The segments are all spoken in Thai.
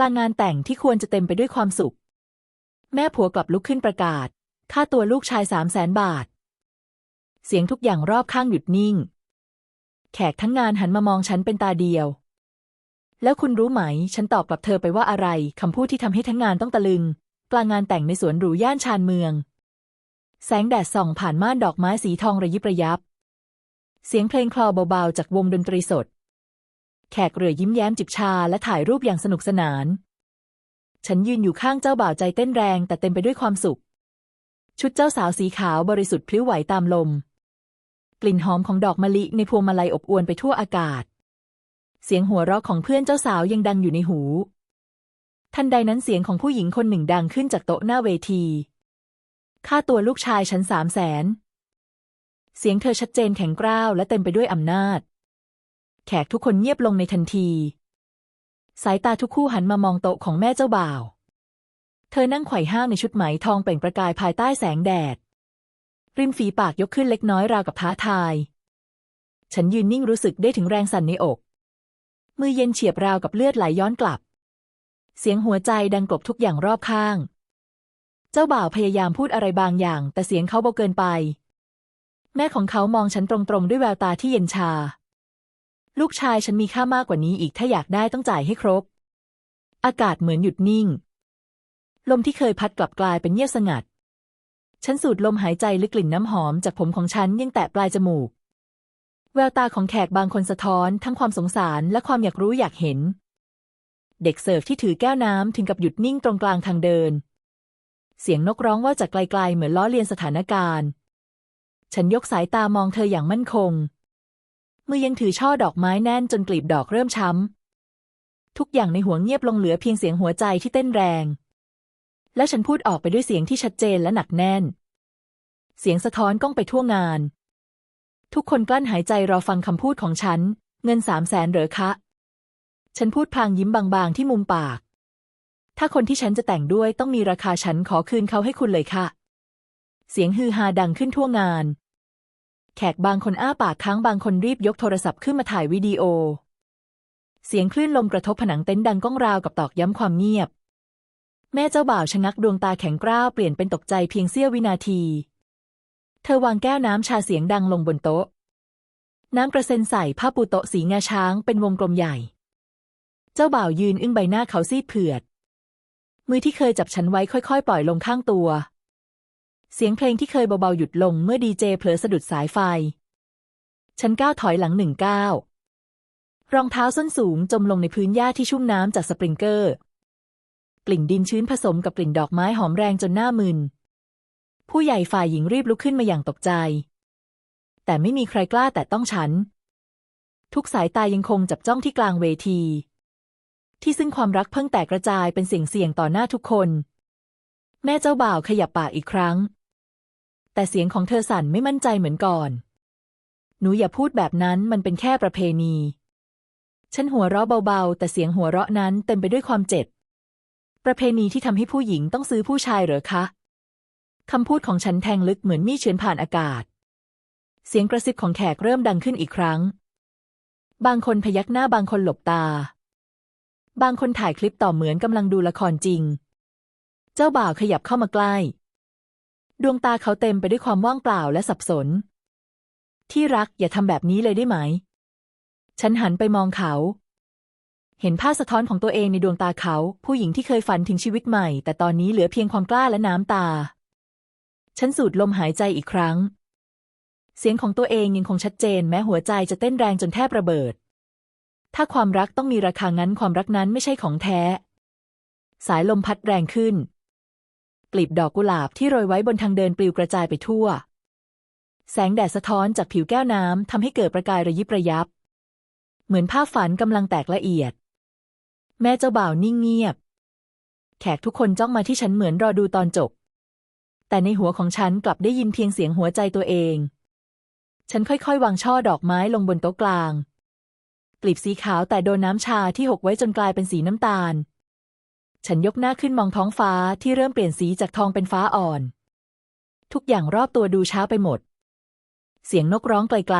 กลางงานแต่งที่ควรจะเต็มไปด้วยความสุข แม่ผัวกลับลุกขึ้นประกาศค่าตัวลูกชายสามแสนบาท เสียงทุกอย่างรอบข้างหยุดนิ่ง แขกทั้งงานหันมามองฉันเป็นตาเดียว แล้วคุณรู้ไหม ฉันตอบกลับเธอไปว่าอะไรคำพูดที่ทำให้ทั้งงานต้องตะลึง กลางงานแต่งในสวนหรูย่านชานเมือง แสงแดดส่องผ่านม่านดอกไม้สีทองระยิบระยับ เสียงเพลงคลอเบาๆจากวงดนตรีสด แขกเรือยิ้มแย้มจิบชาและถ่ายรูปอย่างสนุกสนาน ฉันยืนอยู่ข้างเจ้าบ่าวใจเต้นแรงแต่เต็มไปด้วยความสุข ชุดเจ้าสาวสีขาวบริสุทธิ์พลิ้วไหวตามลม กลิ่นหอมของดอกมะลิในพวงมาลัยอบอวลไปทั่วอากาศ เสียงหัวเราะของเพื่อนเจ้าสาวยังดังอยู่ในหู ทันใดนั้นเสียงของผู้หญิงคนหนึ่งดังขึ้นจากโต๊ะหน้าเวที ค่าตัวลูกชายฉันสามแสนเสียงเธอชัดเจนแข็งกร้าวและเต็มไปด้วยอำนาจ แขกทุกคนเงียบลงในทันที สายตาทุกคู่หันมามองโต๊ะของแม่เจ้าบ่าว เธอนั่งไขว่ห้างในชุดไหมทองเปล่งประกายภายใต้แสงแดด ริมฝีปากยกขึ้นเล็กน้อยราวกับท้าทาย ฉันยืนนิ่งรู้สึกได้ถึงแรงสั่นในอก มือเย็นเฉียบราวกับเลือดไหลย้อนกลับ เสียงหัวใจดังกลบทุกอย่างรอบข้าง เจ้าบ่าวพยายามพูดอะไรบางอย่าง แต่เสียงเขาเบาเกินไป แม่ของเขามองฉันตรงๆด้วยแววตาที่เย็นชา ลูกชายฉันมีค่ามากกว่านี้อีกถ้าอยากได้ต้องจ่ายให้ครบ อากาศเหมือนหยุดนิ่ง ลมที่เคยพัดกลับกลายเป็นเงียบสงัด ฉันสูดลมหายใจลึกกลิ่นน้ำหอมจากผมของฉันยังแตะปลายจมูก แววตาของแขกบางคนสะท้อนทั้งความสงสารและความอยากรู้อยากเห็น เด็กเสิร์ฟที่ถือแก้วน้ำถึงกับหยุดนิ่งตรงกลางทางเดิน เสียงนกร้องว่าจากไกลๆเหมือนล้อเลียนสถานการณ์ ฉันยกสายตามองเธออย่างมั่นคง มือยังถือช่อดอกไม้แน่นจนกลีบดอกเริ่มช้ำ ทุกอย่างในหัวเงียบลงเหลือเพียงเสียงหัวใจที่เต้นแรง และฉันพูดออกไปด้วยเสียงที่ชัดเจนและหนักแน่น เสียงสะท้อนก้องไปทั่วงาน ทุกคนกลั้นหายใจรอฟังคำพูดของฉัน เงินสามแสนเหรอคะ ฉันพูดพลางยิ้มบางๆที่มุมปาก ถ้าคนที่ฉันจะแต่งด้วยต้องมีราคาฉันขอคืนเขาให้คุณเลยค่ะ เสียงฮือฮาดังขึ้นทั่วงาน แขกบางคนอ้าปากค้างบางคนรีบยกโทรศัพท์ขึ้นมาถ่ายวิดีโอ เสียงคลื่นลมกระทบผนังเต็นท์ดังก้องราวกับตอกย้ำความเงียบ แม่เจ้าบ่าวชะงักดวงตาแข็งกร้าวเปลี่ยนเป็นตกใจเพียงเสี้ยววินาที เธอวางแก้วน้ำชาเสียงดังลงบนโต๊ะ น้ำกระเซ็นใส่ผ้าปูโต๊ะสีงาช้างเป็นวงกลมใหญ่ เจ้าบ่าวยืนอึ้งใบหน้าเขาซีดเผือดมือที่เคยจับฉันไว้ค่อยๆ ปล่อยลงข้างตัว เสียงเพลงที่เคยเบาๆหยุดลงเมื่อดีเจเผลอสะดุดสายไฟ ฉันก้าวถอยหลังหนึ่งก้าวรองเท้าส้นสูงจมลงในพื้นหญ้าที่ชุ่มน้ำจากสปริงเกอร์ กลิ่นดินชื้นผสมกับกลิ่นดอกไม้หอมแรงจนหน้ามึน ผู้ใหญ่ฝ่ายหญิงรีบลุกขึ้นมาอย่างตกใจ แต่ไม่มีใครกล้าแต่ต้องฉัน ทุกสายตายังคงจับจ้องที่กลางเวที ที่ซึ่งความรักเพิ่งแตกกระจายเป็นเสียงเสียงต่อหน้าทุกคน แม่เจ้าบ่าวขยับปากอีกครั้ง แต่เสียงของเธอสั่นไม่มั่นใจเหมือนก่อน หนูอย่าพูดแบบนั้นมันเป็นแค่ประเพณี ฉันหัวเราะเบาๆ แต่เสียงหัวเราะนั้นเต็มไปด้วยความเจ็บ ประเพณีที่ทำให้ผู้หญิงต้องซื้อผู้ชายเหรอคะคำพูดของฉันแทงลึกเหมือนมีดเฉือนผ่านอากาศ เสียงกระซิบของแขกเริ่มดังขึ้นอีกครั้ง บางคนพยักหน้าบางคนหลบตา บางคนถ่ายคลิปต่อเหมือนกำลังดูละครจริง เจ้าบ่าวขยับเข้ามาใกล้ ดวงตาเขาเต็มไปด้วยความว่างเปล่าและสับสน ที่รักอย่าทำแบบนี้เลยได้ไหม ฉันหันไปมองเขา เห็นภาพสะท้อนของตัวเองในดวงตาเขา ผู้หญิงที่เคยฝันถึงชีวิตใหม่ แต่ตอนนี้เหลือเพียงความกล้าและน้ำตา ฉันสูดลมหายใจอีกครั้ง เสียงของตัวเองยังคงชัดเจน แม้หัวใจจะเต้นแรงจนแทบระเบิด ถ้าความรักต้องมีราคางั้นความรักนั้นไม่ใช่ของแท้ สายลมพัดแรงขึ้น กลีบดอกกุหลาบที่โรยไว้บนทางเดินปลิวกระจายไปทั่ว แสงแดดสะท้อนจากผิวแก้วน้ำทำให้เกิดประกายระยิบระยับ เหมือนภาพฝันกำลังแตกละเอียด แม่เจ้าบ่าวนิ่งเงียบ แขกทุกคนจ้องมาที่ฉันเหมือนรอดูตอนจบ แต่ในหัวของฉันกลับได้ยินเพียงเสียงหัวใจตัวเอง ฉันค่อยๆ วางช่อดอกไม้ลงบนโต๊ะกลางกลีบสีขาวแต่โดนน้ำชาที่หกไว้จนกลายเป็นสีน้ำตาล ฉันยกหน้าขึ้นมองท้องฟ้าที่เริ่มเปลี่ยนสีจากทองเป็นฟ้าอ่อน ทุกอย่างรอบตัวดูช้าไปหมด เสียงนกร้องไกล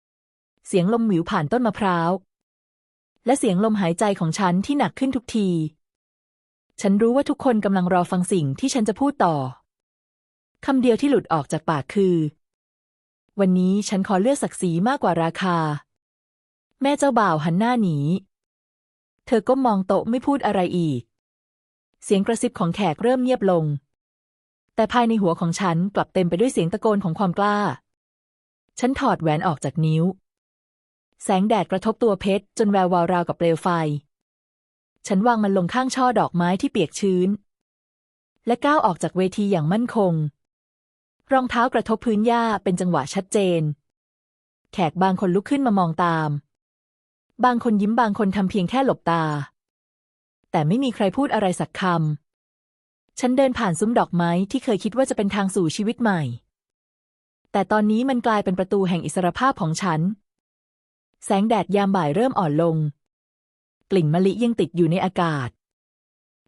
ๆ เสียงลมหวิวผ่านต้นมะพร้าว และเสียงลมหายใจของฉันที่หนักขึ้นทุกที ฉันรู้ว่าทุกคนกำลังรอฟังสิ่งที่ฉันจะพูดต่อคำเดียวที่หลุดออกจากปากคือ วันนี้ฉันขอเลือกศักดิ์ศรีมากกว่าราคา แม่เจ้าบ่าวหันหน้าหนี เธอก็มองโต๊ะไม่พูดอะไรอีก เสียงกระซิบของแขกเริ่มเงียบลง แต่ภายในหัวของฉันกลับเต็มไปด้วยเสียงตะโกนของความกล้า ฉันถอดแหวนออกจากนิ้ว แสงแดดกระทบตัวเพชรจนแวววาวราวกับเปลวไฟ ฉันวางมันลงข้างช่อดอกไม้ที่เปียกชื้น และก้าวออกจากเวทีอย่างมั่นคง รองเท้ากระทบพื้นหญ้าเป็นจังหวะชัดเจน แขกบางคนลุกขึ้นมามองตาม บางคนยิ้มบางคนทำเพียงแค่หลบตา แต่ไม่มีใครพูดอะไรสักคำ ฉันเดินผ่านซุ้มดอกไม้ที่เคยคิดว่าจะเป็นทางสู่ชีวิตใหม่ แต่ตอนนี้มันกลายเป็นประตูแห่งอิสรภาพของฉัน แสงแดดยามบ่ายเริ่มอ่อนลง กลิ่นมะลิยังติดอยู่ในอากาศ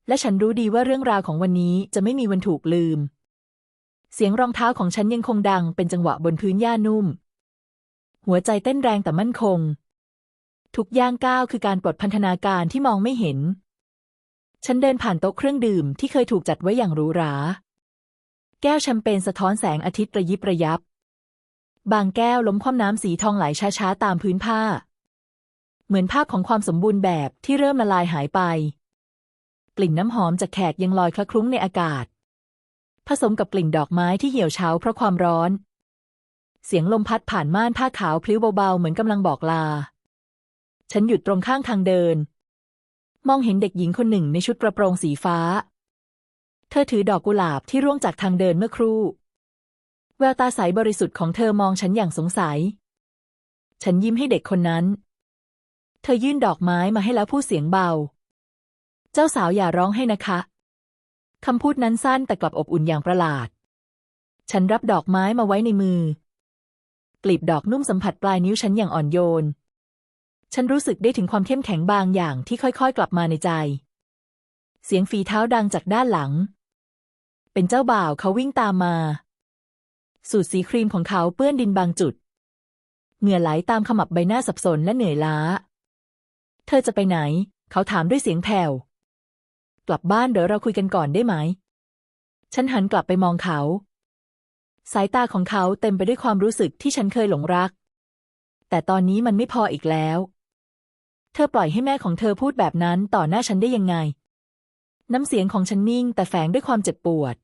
และฉันรู้ดีว่าเรื่องราวของวันนี้จะไม่มีวันถูกลืม เสียงรองเท้าของฉันยังคงดังเป็นจังหวะบนพื้นหญ้านุ่ม หัวใจเต้นแรงแต่มั่นคงทุกย่างก้าวคือการปลดพันธนาการที่มองไม่เห็น ฉันเดินผ่านโต๊ะเครื่องดื่มที่เคยถูกจัดไว้อย่างหรูหรา แก้วแชมเปญสะท้อนแสงอาทิตย์ระยิบระยับ บางแก้วล้มคว่ำน้ำสีทองไหลช้าๆ ตามพื้นผ้า เหมือนภาพของความสมบูรณ์แบบที่เริ่มละลายหายไป กลิ่นน้ำหอมจากแขกยังลอยคละคลุ้งในอากาศ ผสมกับกลิ่นดอกไม้ที่เหี่ยวเฉาเพราะความร้อน เสียงลมพัดผ่านม่านผ้าขาวพลิ้วเบาๆเหมือนกำลังบอกลา ฉันหยุดตรงข้างทางเดิน มองเห็นเด็กหญิงคนหนึ่งในชุดกระโปรงสีฟ้า เธอถือดอกกุหลาบที่ร่วงจากทางเดินเมื่อครู่ แววตาใสบริสุทธิ์ของเธอมองฉันอย่างสงสัย ฉันยิ้มให้เด็กคนนั้น เธอยื่นดอกไม้มาให้แล้วพูดเสียงเบา เจ้าสาวอย่าร้องให้นะคะ คำพูดนั้นสั้นแต่กลับอบอุ่นอย่างประหลาด ฉันรับดอกไม้มาไว้ในมือ กลีบดอกนุ่มสัมผัสปลายนิ้วฉันอย่างอ่อนโยน ฉันรู้สึกได้ถึงความเข้มแข็งบางอย่างที่ค่อยๆ กลับมาในใจ เสียงฝีเท้าดังจากด้านหลัง เป็นเจ้าบ่าวเขาวิ่งตามมา สูตรสีครีมของเขาเปื้อนดินบางจุด เหงื่อไหลตามขมับใบหน้าสับสนและเหนื่อยล้า เธอจะไปไหน เขาถามด้วยเสียงแผ่ว กลับบ้านเดี๋ยวเราคุยกันก่อนได้ไหม ฉันหันกลับไปมองเขา สายตาของเขาเต็มไปด้วยความรู้สึกที่ฉันเคยหลงรักแต่ตอนนี้มันไม่พออีกแล้ว เธอปล่อยให้แม่ของเธอพูดแบบนั้นต่อหน้าฉันได้ยังไง น้ำเสียงของฉันนิ่งแต่แฝงด้วยความเจ็บปวด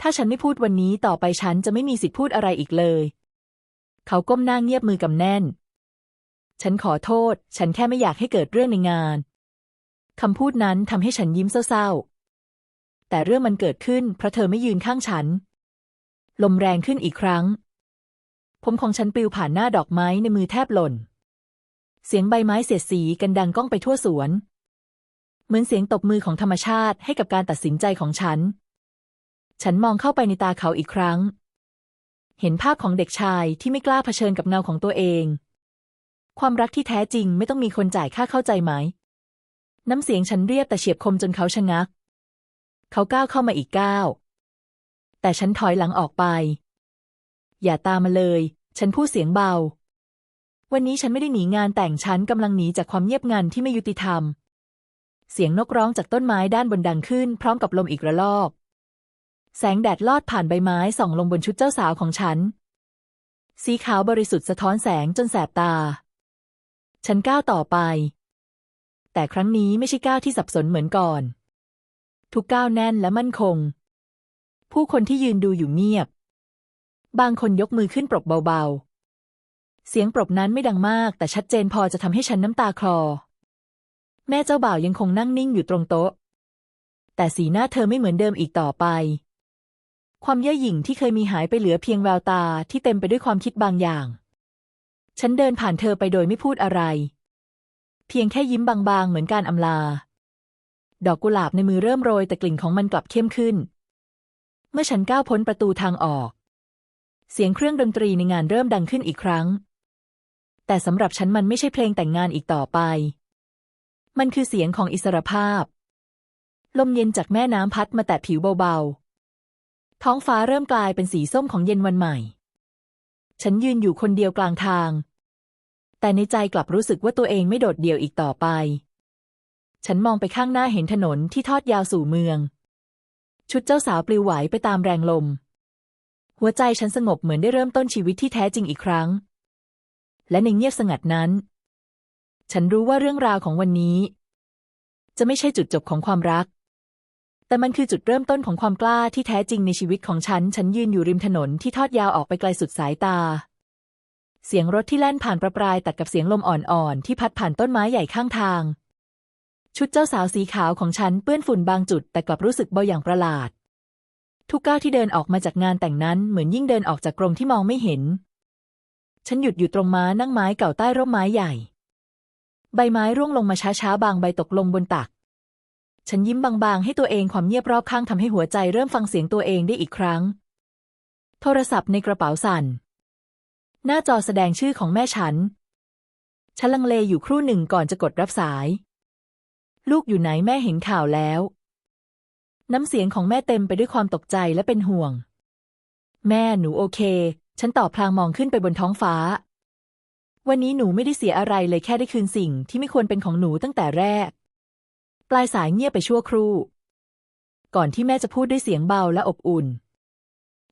ถ้าฉันไม่พูดวันนี้ต่อไปฉันจะไม่มีสิทธิ์พูดอะไรอีกเลย เขาก้มหน้าเงียบมือกำแน่น ฉันขอโทษ ฉันแค่ไม่อยากให้เกิดเรื่องในงานคำพูดนั้นทำให้ฉันยิ้มเศร้าๆ แต่เรื่องมันเกิดขึ้นเพราะเธอไม่ยืนข้างฉัน ลมแรงขึ้นอีกครั้ง ผมของฉันปลิวผ่านหน้าดอกไม้ในมือแทบหล่น เสียงใบไม้เสียดสีกันดังก้องไปทั่วสวน เหมือนเสียงตบมือของธรรมชาติให้กับการตัดสินใจของฉัน ฉันมองเข้าไปในตาเขาอีกครั้ง เห็นภาพของเด็กชายที่ไม่กล้าเผชิญกับเงาของตัวเอง ความรักที่แท้จริงไม่ต้องมีคนจ่ายค่าเข้าใจไหม น้ำเสียงฉันเรียบแต่เฉียบคมจนเขาชะงัก เขาก้าวเข้ามาอีกก้าวแต่ฉันถอยหลังออกไป อย่าตามมาเลย ฉันพูดเสียงเบา วันนี้ฉันไม่ได้หนีงานแต่งฉันกำลังหนีจากความเงียบงันที่ไม่ยุติธรรม เสียงนกร้องจากต้นไม้ด้านบนดังขึ้น พร้อมกับลมอีกระลอก แสงแดดลอดผ่านใบไม้ส่องลงบนชุดเจ้าสาวของฉัน สีขาวบริสุทธิ์สะท้อนแสงจนแสบตา ฉันก้าวต่อไป แต่ครั้งนี้ไม่ใช่ก้าวที่สับสนเหมือนก่อน ทุกก้าวแน่นและมั่นคง ผู้คนที่ยืนดูอยู่เงียบ บางคนยกมือขึ้นปรบเบาๆ เสียงปรบนั้นไม่ดังมาก แต่ชัดเจนพอจะทำให้ฉันน้ำตาคลอ แม่เจ้าบ่าวยังคงนั่งนิ่งอยู่ตรงโต๊ะ แต่สีหน้าเธอไม่เหมือนเดิมอีกต่อไป ความเย่อหยิ่งที่เคยมีหายไปเหลือเพียงแววตาที่เต็มไปด้วยความคิดบางอย่าง ฉันเดินผ่านเธอไปโดยไม่พูดอะไร เพียงแค่ยิ้มบางๆ เหมือนการอำลา ดอกกุหลาบในมือเริ่มโรยแต่กลิ่นของมันกลับเข้มขึ้น เมื่อฉันก้าวพ้นประตูทางออกเสียงเครื่องดนตรีในงานเริ่มดังขึ้นอีกครั้ง แต่สำหรับฉันมันไม่ใช่เพลงแต่งงานอีกต่อไป มันคือเสียงของอิสรภาพ ลมเย็นจากแม่น้ำพัดมาแตะผิวเบาๆ ท้องฟ้าเริ่มกลายเป็นสีส้มของเย็นวันใหม่ ฉันยืนอยู่คนเดียวกลางทาง แต่ในใจกลับรู้สึกว่าตัวเองไม่โดดเดี่ยวอีกต่อไป ฉันมองไปข้างหน้าเห็นถนนที่ทอดยาวสู่เมือง ชุดเจ้าสาวปลิวไหวไปตามแรงลม หัวใจฉันสงบเหมือนได้เริ่มต้นชีวิตที่แท้จริงอีกครั้ง และในเงียบสงัดนั้น ฉันรู้ว่าเรื่องราวของวันนี้ จะไม่ใช่จุดจบของความรัก แต่มันคือจุดเริ่มต้นของความกล้าที่แท้จริงในชีวิตของฉัน ฉันยืนอยู่ริมถนนที่ทอดยาวออกไปไกลสุดสายตา เสียงรถที่แล่นผ่านประปรายตัดกับเสียงลมอ่อนๆที่พัดผ่านต้นไม้ใหญ่ข้างทาง ชุดเจ้าสาวสีขาวของฉันเปื้อนฝุ่นบางจุด แต่กลับรู้สึกเบาอย่างประหลาด ทุกก้าวที่เดินออกมาจากงานแต่งนั้นเหมือนยิ่งเดินออกจากกรงที่มองไม่เห็น ฉันหยุดอยู่ตรงม้านั่งไม้เก่าใต้ร่มไม้ใหญ่ ใบไม้ร่วงลงมาช้าๆ บางใบตกลงบนตัก ฉันยิ้มบางๆ ให้ตัวเองความเงียบรอบข้างทำให้หัวใจเริ่มฟังเสียงตัวเองได้อีกครั้ง โทรศัพท์ในกระเป๋าสั่น หน้าจอแสดงชื่อของแม่ฉัน ฉันลังเลอยู่ครู่หนึ่งก่อนจะกดรับสาย ลูกอยู่ไหนแม่เห็นข่าวแล้ว น้ำเสียงของแม่เต็มไปด้วยความตกใจและเป็นห่วง แม่หนูโอเค ฉันตอบพลางมองขึ้นไปบนท้องฟ้า วันนี้หนูไม่ได้เสียอะไรเลยแค่ได้คืนสิ่งที่ไม่ควรเป็นของหนูตั้งแต่แรก ปลายสายเงียบไปชั่วครู่ ก่อนที่แม่จะพูดด้วยเสียงเบาและอบอุ่น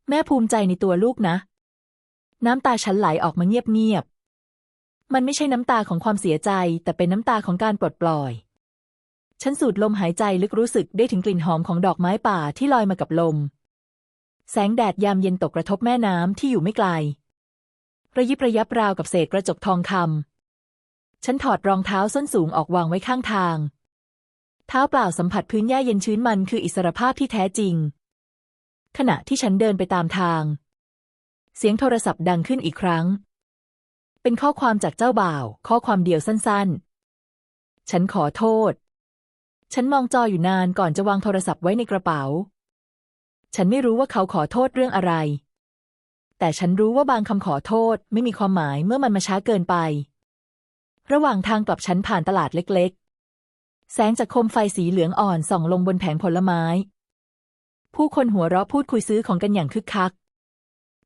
แม่ภูมิใจในตัวลูกนะ น้ำตาฉันไหลออกมาเงียบๆ มันไม่ใช่น้ำตาของความเสียใจ แต่เป็นน้ำตาของการปลดปล่อย ฉันสูดลมหายใจลึกรู้สึกได้ถึงกลิ่นหอมของดอกไม้ป่าที่ลอยมากับลม แสงแดดยามเย็นตกกระทบแม่น้ำที่อยู่ไม่ไกล ระยิบระยับราวกับเศษกระจกทองคำฉันถอดรองเท้าส้นสูงออกวางไว้ข้างทาง เท้าเปล่าสัมผัสพื้นหญ้าเย็นชื้นมันคืออิสรภาพที่แท้จริง ขณะที่ฉันเดินไปตามทาง เสียงโทรศัพท์ดังขึ้นอีกครั้ง เป็นข้อความจากเจ้าบ่าว ข้อความเดียวสั้นๆ ฉันขอโทษ ฉันมองจออยู่นานก่อนจะวางโทรศัพท์ไว้ในกระเป๋า ฉันไม่รู้ว่าเขาขอโทษเรื่องอะไร แต่ฉันรู้ว่าบางคำขอโทษไม่มีความหมายเมื่อมันมาช้าเกินไป ระหว่างทางกลับฉันผ่านตลาดเล็ก ๆ แสงจากโคมไฟสีเหลืองอ่อนส่องลงบนแผงผลไม้ ผู้คนหัวเราะพูดคุยซื้อของกันอย่างคึกคัก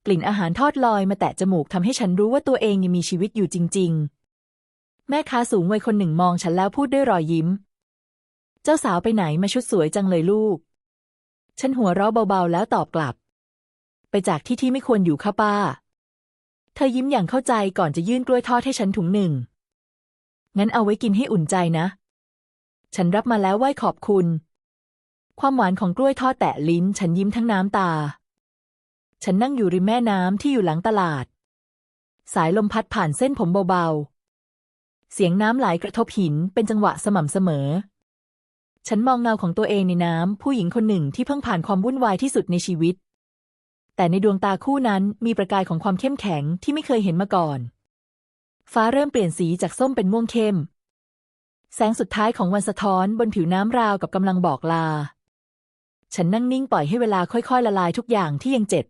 กลิ่นอาหารทอดลอยมาแตะจมูกทำให้ฉันรู้ว่าตัวเองยังมีชีวิตอยู่จริง ๆ แม่ค้าสูงวัยคนหนึ่งมองฉันแล้วพูดด้วยรอยยิ้ม เจ้าสาวไปไหนมาชุดสวยจังเลยลูก ฉันหัวเราะเบาๆ แล้วตอบกลับ ไปจากที่ที่ไม่ควรอยู่ค่ะป้า เธอยิ้มอย่างเข้าใจก่อนจะยื่นกล้วยทอดให้ฉันถุงหนึ่ง งั้นเอาไว้กินให้อุ่นใจนะ ฉันรับมาแล้วไหว้ขอบคุณ ความหวานของกล้วยทอดแตะลิ้น ฉันยิ้มทั้งน้ำตา ฉันนั่งอยู่ริมแม่น้ำที่อยู่หลังตลาด สายลมพัดผ่านเส้นผมเบาๆ เสียงน้ำไหลกระทบหินเป็นจังหวะสม่ำเสมอ ฉันมองเงาของตัวเองในน้ำ ผู้หญิงคนหนึ่งที่เพิ่งผ่านความวุ่นวายที่สุดในชีวิต แต่ในดวงตาคู่นั้นมีประกายของความเข้มแข็งที่ไม่เคยเห็นมาก่อน ฟ้าเริ่มเปลี่ยนสีจากส้มเป็นม่วงเข้ม แสงสุดท้ายของวันสะท้อนบนผิวน้ำราวกับกำลังบอกลา ฉันนั่งนิ่งปล่อยให้เวลาค่อยๆ ละลายทุกอย่างที่ยังเจ็บ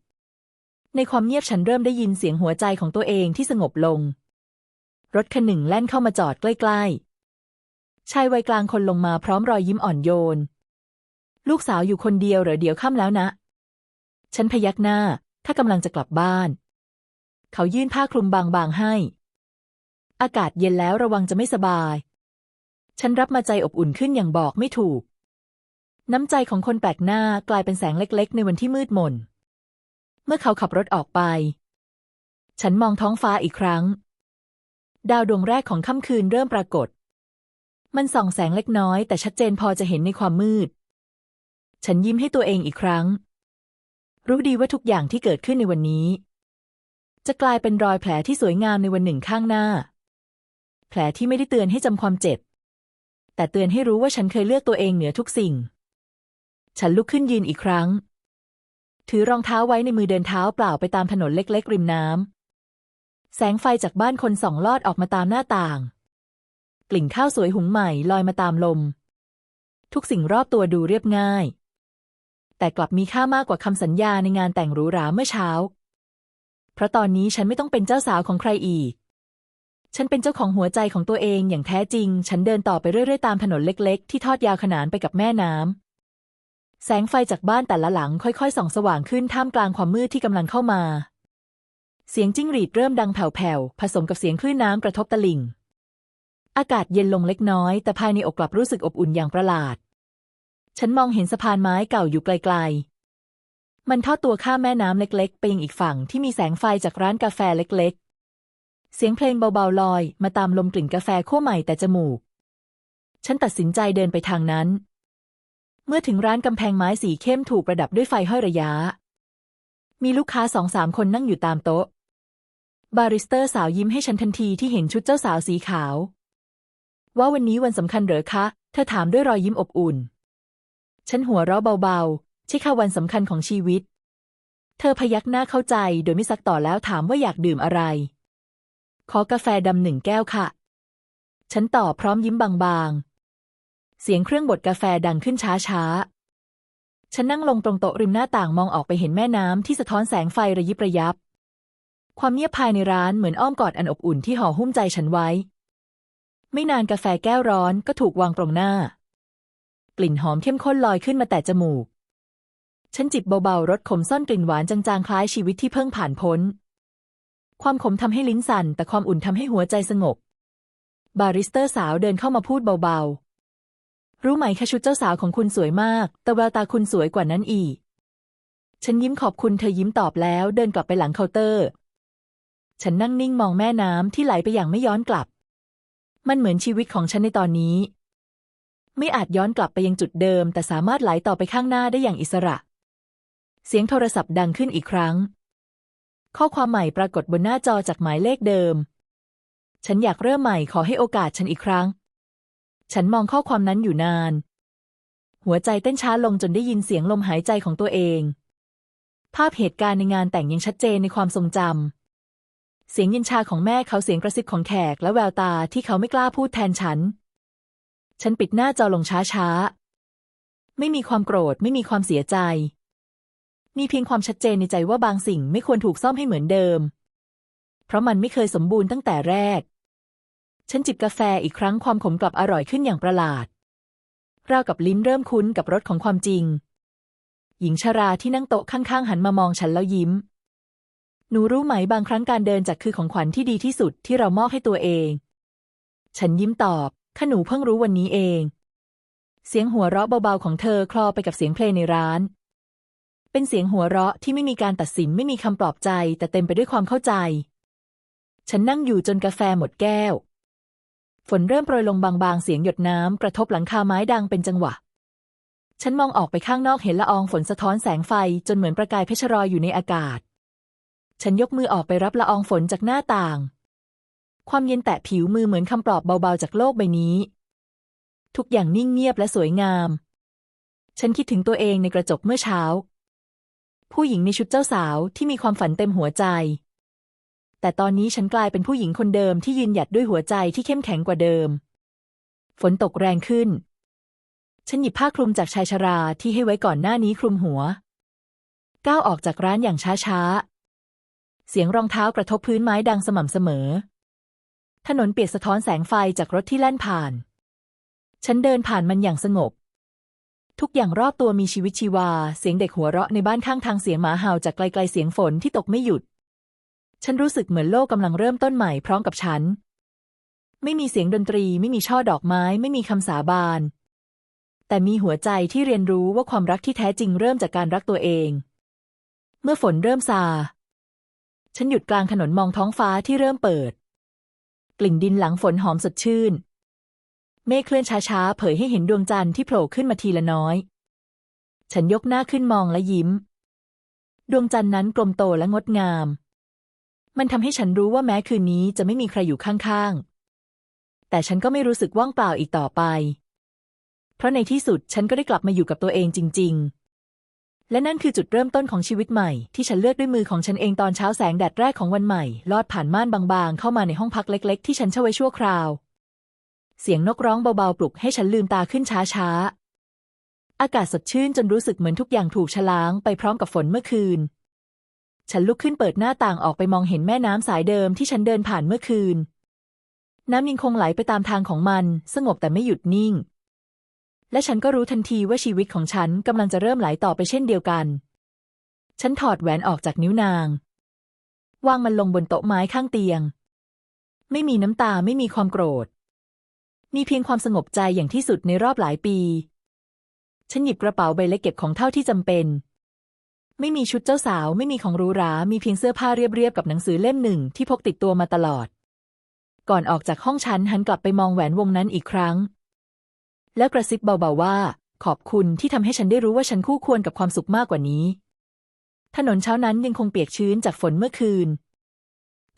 ในความเงียบฉันเริ่มได้ยินเสียงหัวใจของตัวเองที่สงบลง รถคันหนึ่งแล่นเข้ามาจอดใกล้ๆ ชายวัยกลางคนลงมาพร้อมรอยยิ้มอ่อนโยน ลูกสาวอยู่คนเดียวเหรอเดี๋ยวค่ำแล้วนะ ฉันพยักหน้า ถ้ากำลังจะกลับบ้าน เขายื่นผ้าคลุมบางๆให้ อากาศเย็นแล้วระวังจะไม่สบาย ฉันรับมาใจอบอุ่นขึ้นอย่างบอกไม่ถูก น้ำใจของคนแปลกหน้ากลายเป็นแสงเล็กๆ ในวันที่มืดมน เมื่อเขาขับรถออกไป ฉันมองท้องฟ้าอีกครั้ง ดาวดวงแรกของค่ำคืนเริ่มปรากฏ มันส่องแสงเล็กน้อยแต่ชัดเจนพอจะเห็นในความมืด ฉันยิ้มให้ตัวเองอีกครั้ง รู้ดีว่าทุกอย่างที่เกิดขึ้นในวันนี้ จะกลายเป็นรอยแผลที่สวยงามในวันหนึ่งข้างหน้า แผลที่ไม่ได้เตือนให้จำความเจ็บ แต่เตือนให้รู้ว่าฉันเคยเลือกตัวเองเหนือทุกสิ่ง ฉันลุกขึ้นยืนอีกครั้ง ถือรองเท้าไว้ในมือเดินเท้าเปล่าไปตามถนนเล็ก ๆ ริมน้ำแสงไฟจากบ้านคนส่องลอดออกมาตามหน้าต่าง กลิ่นข้าวสวยหุงใหม่ลอยมาตามลม ทุกสิ่งรอบตัวดูเรียบง่าย แต่กลับมีค่ามากกว่าคำสัญญาในงานแต่งหรูหราเมื่อเช้า เพราะตอนนี้ฉันไม่ต้องเป็นเจ้าสาวของใครอีก ฉันเป็นเจ้าของหัวใจของตัวเองอย่างแท้จริง ฉันเดินต่อไปเรื่อยๆตามถนนเล็ก ๆ ที่ทอดยาวขนานไปกับแม่น้ำแสงไฟจากบ้านแต่ละหลังค่อยๆส่องสว่างขึ้นท่ามกลางความมืดที่กำลังเข้ามาเสียงจิ้งหรีดเริ่มดังแผ่วๆ ผสมกับเสียงคลื่นน้ำกระทบตะลิ่ง อากาศเย็นลงเล็กน้อย แต่ภายในอกกลับรู้สึกอบอุ่นอย่างประหลาด ฉันมองเห็นสะพานไม้เก่าอยู่ไกลๆ มันทอดตัวข้ามแม่น้ำเล็กๆ ไปยังอีกฝั่งที่มีแสงไฟจากร้านกาแฟเล็กๆ เสียงเพลงเบาๆลอย มาตามลมกลิ่นกาแฟคั่วใหม่แต่จมูก ฉันตัดสินใจเดินไปทางนั้น เมื่อถึงร้านกำแพงไม้สีเข้มถูกประดับด้วยไฟห้อยระยะ มีลูกค้าสองสามคนนั่งอยู่ตามโต๊ะ บาริสเตอร์สาวยิ้มให้ฉันทันทีที่เห็นชุดเจ้าสาวสีขาว ว่าวันนี้วันสำคัญเหรอคะ เธอถามด้วยรอยยิ้มอบอุ่น ฉันหัวเราะเบาๆ ใช่ค่ะวันสำคัญของชีวิต เธอพยักหน้าเข้าใจโดยไม่ซักต่อแล้วถามว่าอยากดื่มอะไร ขอกาแฟดำหนึ่งแก้วค่ะ ฉันตอบพร้อมยิ้มบางๆ เสียงเครื่องบดกาแฟดังขึ้นช้าๆ ฉันนั่งลงตรงโต๊ะริมหน้าต่างมองออกไปเห็นแม่น้ำที่สะท้อนแสงไฟระยิบระยับ ความเงียบภายในร้านเหมือนอ้อมกอดอันอบอุ่นที่ห่อหุ้มใจฉันไว้ ไม่นานกาแฟแก้วร้อนก็ถูกวางตรงหน้า กลิ่นหอมเข้มข้นลอยขึ้นมาแต่จมูก ฉันจิบเบาๆรสขมซ่อนกลิ่นหวานจางๆ คล้ายชีวิตที่เพิ่งผ่านพ้น ความขมทำให้ลิ้นสั่น แต่ความอุ่นทำให้หัวใจสงบบาริสเตอร์สาวเดินเข้ามาพูดเบาๆ รู้ไหมคะชุดเจ้าสาวของคุณสวยมาก แต่แววตาคุณสวยกว่านั้นอีก ฉันยิ้มขอบคุณเธอยิ้มตอบแล้ว เดินกลับไปหลังเคาน์เตอร์ ฉันนั่งนิ่งมองแม่น้ำที่ไหลไปอย่างไม่ย้อนกลับ มันเหมือนชีวิตของฉันในตอนนี้ ไม่อาจย้อนกลับไปยังจุดเดิม แต่สามารถไหลต่อไปข้างหน้าได้อย่างอิสระ เสียงโทรศัพท์ดังขึ้นอีกครั้ง ข้อความใหม่ปรากฏบนหน้าจอจากหมายเลขเดิม ฉันอยากเริ่มใหม่ขอให้โอกาสฉันอีกครั้ง ฉันมองข้อความนั้นอยู่นาน หัวใจเต้นช้าลงจนได้ยินเสียงลมหายใจของตัวเอง ภาพเหตุการณ์ในงานแต่งยังชัดเจนในความทรงจำ เสียงยินชาของแม่เขาเสียงกระซิบของแขกและแววตาที่เขาไม่กล้าพูดแทนฉัน ฉันปิดหน้าจอลงช้าๆ ไม่มีความโกรธไม่มีความเสียใจ มีเพียงความชัดเจนในใจว่าบางสิ่งไม่ควรถูกซ่อมให้เหมือนเดิม เพราะมันไม่เคยสมบูรณ์ตั้งแต่แรก ฉันจิบกาแฟอีกครั้งความขมกลับอร่อยขึ้นอย่างประหลาดราวกับลิ้นเริ่มคุ้นกับรสของความจริง หญิงชราที่นั่งโต๊ะข้างๆ หันมามองฉันแล้วยิ้ม หนูรู้ไหมบางครั้งการเดินจากคือของขวัญที่ดีที่สุดที่เรามอบให้ตัวเอง ฉันยิ้มตอบข้าหนูเพิ่งรู้วันนี้เอง เสียงหัวเราะเบาๆของเธอคลอไปกับเสียงเพลงในร้าน เป็นเสียงหัวเราะที่ไม่มีการตัดสินไม่มีคำปลอบใจ แต่เต็มไปด้วยความเข้าใจ ฉันนั่งอยู่จนกาแฟหมดแก้ว ฝนเริ่มโปรยลงบางๆ เสียงหยดน้ำกระทบหลังคาไม้ดังเป็นจังหวะ ฉันมองออกไปข้างนอกเห็นละอองฝนสะท้อนแสงไฟจนเหมือนประกายเพชรรอยอยู่ในอากาศ ฉันยกมือออกไปรับละอองฝนจากหน้าต่าง ความเย็นแตะผิวมือเหมือนคำปลอบเบาๆจากโลกใบนี้ ทุกอย่างนิ่งเงียบและสวยงาม ฉันคิดถึงตัวเองในกระจกเมื่อเช้า ผู้หญิงในชุดเจ้าสาวที่มีความฝันเต็มหัวใจ แต่ตอนนี้ฉันกลายเป็นผู้หญิงคนเดิมที่ยืนหยัดด้วยหัวใจที่เข้มแข็งกว่าเดิม ฝนตกแรงขึ้น ฉันหยิบผ้าคลุมจากชายชราที่ให้ไว้ก่อนหน้านี้คลุมหัว ก้าวออกจากร้านอย่างช้าๆ เสียงรองเท้ากระทบพื้นไม้ดังสม่ำเสมอ ถนนเปียกสะท้อนแสงไฟจากรถที่แล่นผ่าน ฉันเดินผ่านมันอย่างสงบ ทุกอย่างรอบตัวมีชีวิตชีวา เสียงเด็กหัวเราะในบ้านข้างทางเสียงหมาเห่าจากไกลๆเสียงฝนที่ตกไม่หยุด ฉันรู้สึกเหมือนโลกกำลังเริ่มต้นใหม่พร้อมกับฉัน ไม่มีเสียงดนตรี ไม่มีช่อดอกไม้ ไม่มีคำสาบาน แต่มีหัวใจที่เรียนรู้ว่าความรักที่แท้จริงเริ่มจากการรักตัวเอง เมื่อฝนเริ่มซา ฉันหยุดกลางถนนมองท้องฟ้าที่เริ่มเปิด กลิ่นดินหลังฝนหอมสดชื่น เมฆเคลื่อนช้าๆ เผยให้เห็นดวงจันทร์ที่โผล่ขึ้นมาทีละน้อย ฉันยกหน้าขึ้นมองและยิ้ม ดวงจันทร์นั้นกลมโตและงดงาม มันทำให้ฉันรู้ว่าแม้คืนนี้จะไม่มีใครอยู่ข้างๆ แต่ฉันก็ไม่รู้สึกว่างเปล่าอีกต่อไป เพราะในที่สุดฉันก็ได้กลับมาอยู่กับตัวเองจริง ๆ และนั่นคือจุดเริ่มต้นของชีวิตใหม่ ที่ฉันเลือกด้วยมือของฉันเองตอนเช้าแสงแดดแรกของวันใหม่ ลอดผ่านม่านบางๆ เข้ามาในห้องพักเล็กๆ ที่ฉันเช่าไว้ชั่วคราว เสียงนกร้องเบาๆ ปลุกให้ฉันลืมตาขึ้นช้าๆ อากาศสดชื่นจนรู้สึกเหมือนทุกอย่างถูกชะล้างไปพร้อมกับฝนเมื่อคืน ฉันลุกขึ้นเปิดหน้าต่างออกไปมองเห็นแม่น้ำสายเดิมที่ฉันเดินผ่านเมื่อคืน น้ำยังคงไหลไปตามทางของมัน สงบแต่ไม่หยุดนิ่ง และฉันก็รู้ทันทีว่าชีวิตของฉันกำลังจะเริ่มไหลต่อไปเช่นเดียวกัน ฉันถอดแหวนออกจากนิ้วนาง วางมันลงบนโต๊ะไม้ข้างเตียง ไม่มีน้ำตาไม่มีความโกรธ มีเพียงความสงบใจอย่างที่สุดในรอบหลายปี ฉันหยิบกระเป๋าใบเล็กเก็บของเท่าที่จำเป็น ไม่มีชุดเจ้าสาวไม่มีของหรูหรา มีเพียงเสื้อผ้าเรียบๆกับหนังสือเล่มหนึ่งที่พกติดตัวมาตลอด ก่อนออกจากห้องฉันหันกลับไปมองแหวนวงนั้นอีกครั้ง แล้วกระซิบเบาๆว่า ขอบคุณที่ทำให้ฉันได้รู้ว่าฉันคู่ควรกับความสุขมากกว่านี้ ถนนเช้านั้นยังคงเปียกชื้นจากฝนเมื่อคืน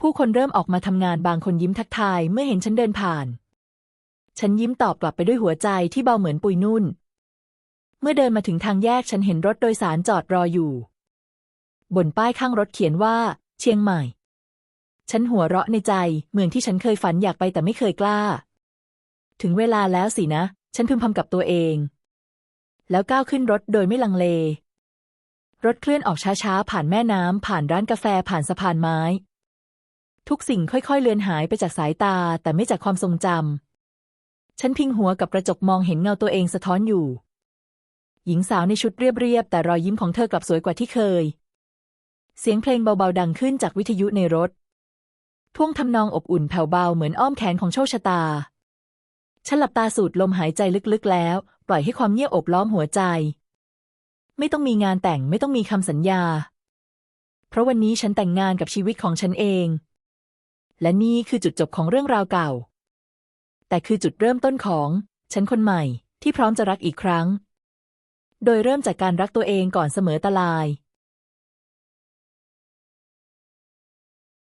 ผู้คนเริ่มออกมาทำงานบางคนยิ้มทักทายเมื่อเห็นฉันเดินผ่าน ฉันยิ้มตอบกลับไปด้วยหัวใจที่เบาเหมือนปุยนุ่น เมื่อเดินมาถึงทางแยกฉันเห็นรถโดยสารจอดรออยู่ บนป้ายข้างรถเขียนว่า เชียงใหม่ ฉันหัวเราะในใจเมืองที่ฉันเคยฝันอยากไปแต่ไม่เคยกล้า ถึงเวลาแล้วสินะ ฉันพึมพำกับตัวเอง แล้วก้าวขึ้นรถโดยไม่ลังเล รถเคลื่อนออกช้าๆ ผ่านแม่น้ำ ผ่านร้านกาแฟ ผ่านสะพานไม้ ทุกสิ่งค่อยๆ เลือนหายไปจากสายตา แต่ไม่จากความทรงจำ ฉันพิงหัวกับกระจกมองเห็นเงาตัวเองสะท้อนอยู่ หญิงสาวในชุดเรียบๆ แต่รอยยิ้มของเธอกลับสวยกว่าที่เคย เสียงเพลงเบาๆ ดังขึ้นจากวิทยุในรถ ท่วงทำนองอบอุ่นแผ่วเบาเหมือนอ้อมแขนของโชคชะตา ฉันหลับตาสูดลมหายใจลึกๆแล้ว ปล่อยให้ความเงียบอบล้อมหัวใจ ไม่ต้องมีงานแต่งไม่ต้องมีคำสัญญา เพราะวันนี้ฉันแต่งงานกับชีวิตของฉันเอง และนี่คือจุดจบของเรื่องราวเก่า แต่คือจุดเริ่มต้นของฉันคนใหม่ที่พร้อมจะรักอีกครั้ง โดยเริ่มจากการรักตัวเองก่อนเสมอตลาย